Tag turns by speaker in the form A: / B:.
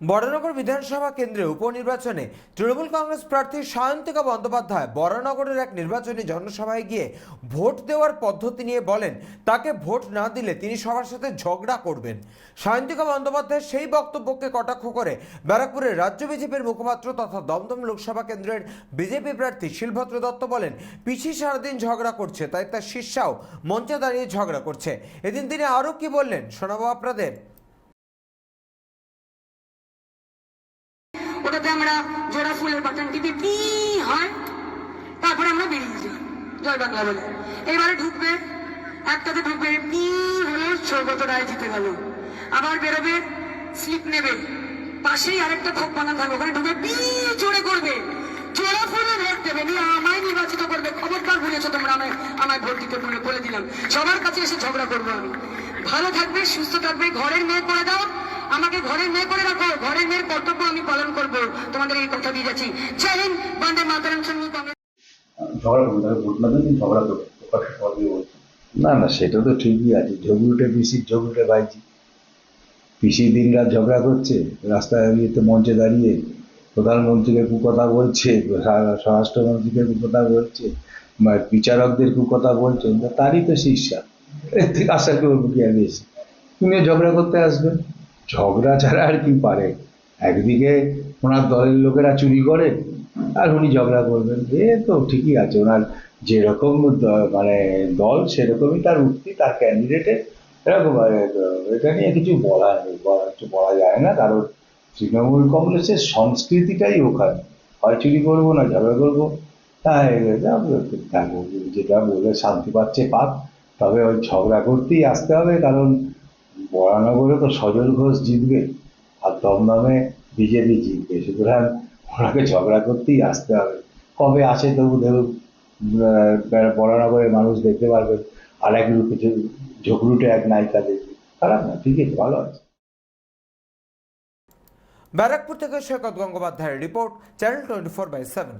A: বরানগর বিধানসভা কেন্দ্রে উপনির্বাচনে তৃণমূল কংগ্রেস প্রার্থী সায়ন্তিকা বন্দ্যোপাধ্যায় বরানগরের এক নির্বাচনী জনসভায় গিয়ে ভোট দেওয়ার পদ্ধতি নিয়ে বলেন, তাকে ভোট না দিলে তিনি সবার সাথে ঝগড়া করবেন। সায়ন্তিকা বন্দ্যোপাধ্যায়ের সেই বক্তব্যকে কটাক্ষ করে ব্যারাকপুরের রাজ্য বিজেপির মুখপাত্র তথা দমদম লোকসভা কেন্দ্রের বিজেপি প্রার্থী শিলভদ্র দত্ত বলেন, পিসি সারাদিন ঝগড়া করছে, তাই তার শিষ্যাও মঞ্চে দাঁড়িয়ে ঝগড়া করছে। এদিন তিনি আরও কি বললেন শোনাবো আপনাদের।
B: ওটাতে আমরা জোড়া ফুলের বাটন টিপি পি হয়? তারপরে আমরা বেরিয়ে যাই। জয় বাংলা বলে। এবারে ঢুকবে, একটাতে ঢুকবে পি হলো? সৌগত রায় জিতে গেল। আবার বেরোবে স্লিপ নেবে। পাশেই আরেকটা খোপ বানা থাকবে, ওখানে ঢুকে পি জোরে করবে? জোড়া ফুলে ভোট দেবে। নিয়ে আমায় নির্বাচিত করবে। খবরদার ভুলেছো তোমরা আমায় আমায় ভোট দিতে বলে দিলাম। সবার কাছে এসে ঝগড়া করব আমি। ভালো থাকবে, সুস্থ থাকবে, ঘরের মেয়ে করে দাও। আমাকে ঘরের মেয়ে করে রাখো। ঘরের মেয়ের কর্তব্য আমি পালন করব। তোমাদের এই কথা দিয়ে যাচ্ছি। জয় হিন্দ, বন্দে মাতারাম সঙ্গে
C: ঝগড়া না
D: না সেটা তো ঠিকই আছে। ঝগড়ুটে পিসির ঝগড়ুটে বাইজি পিসি দিন রাত ঝগড়া করছে, রাস্তায় ইয়েতে মঞ্চে দাঁড়িয়ে প্রধানমন্ত্রীকে কুকথা বলছে স্বরা- স্বরাষ্ট্রমন্ত্রীকে কুকথা বলছে বিচারকদের কুকথা বলছে, তারই তো শিষ্যা আশা করব কি আর বেশি তুমিও ঝগড়া করতে আসবেন ঝগড়া ছাড়া আর কি পারে? একদিকে ওনার দলের লোকেরা চুরি করে আর উনি ঝগড়া করবেন। এ তো ঠিকই আছে ওনার যেরকম মানে দল সেরকমই তার উক্তি তার ক্যান্ডিডেটের এরকম আর, এটা নিয়ে কিছু বলা নেই কিছু বলা যায় না। কারণ তৃণমূল কংগ্রেসের সংস্কৃতিটাই ওখানে। হয় চুরি করব না ঝগড়া করব হ্যাঁ যেটা বলে শান্তি পাচ্ছে পাক তবে ওই ঝগড়া করতেই আসতে হবে। কারণ বরানগরে তো সজল ঘোষ জিতবে আর দমদমে বিজেপি জিতবে। সুতরাং ওনাকে ঝগড়া করতেই আসতে হবে। কবে আসে তবু ধরুন বরানগরের মানুষ দেখতে পারবে। আর এক রূপে ঝগড়ুটে এক নায়িকা দেখবে। খারাপ না ঠিক আছে, ভালো আছে।
A: ব্যারাকপুর থেকে সৈকত গঙ্গোপাধ্যায়ের report, channel twenty four by seven.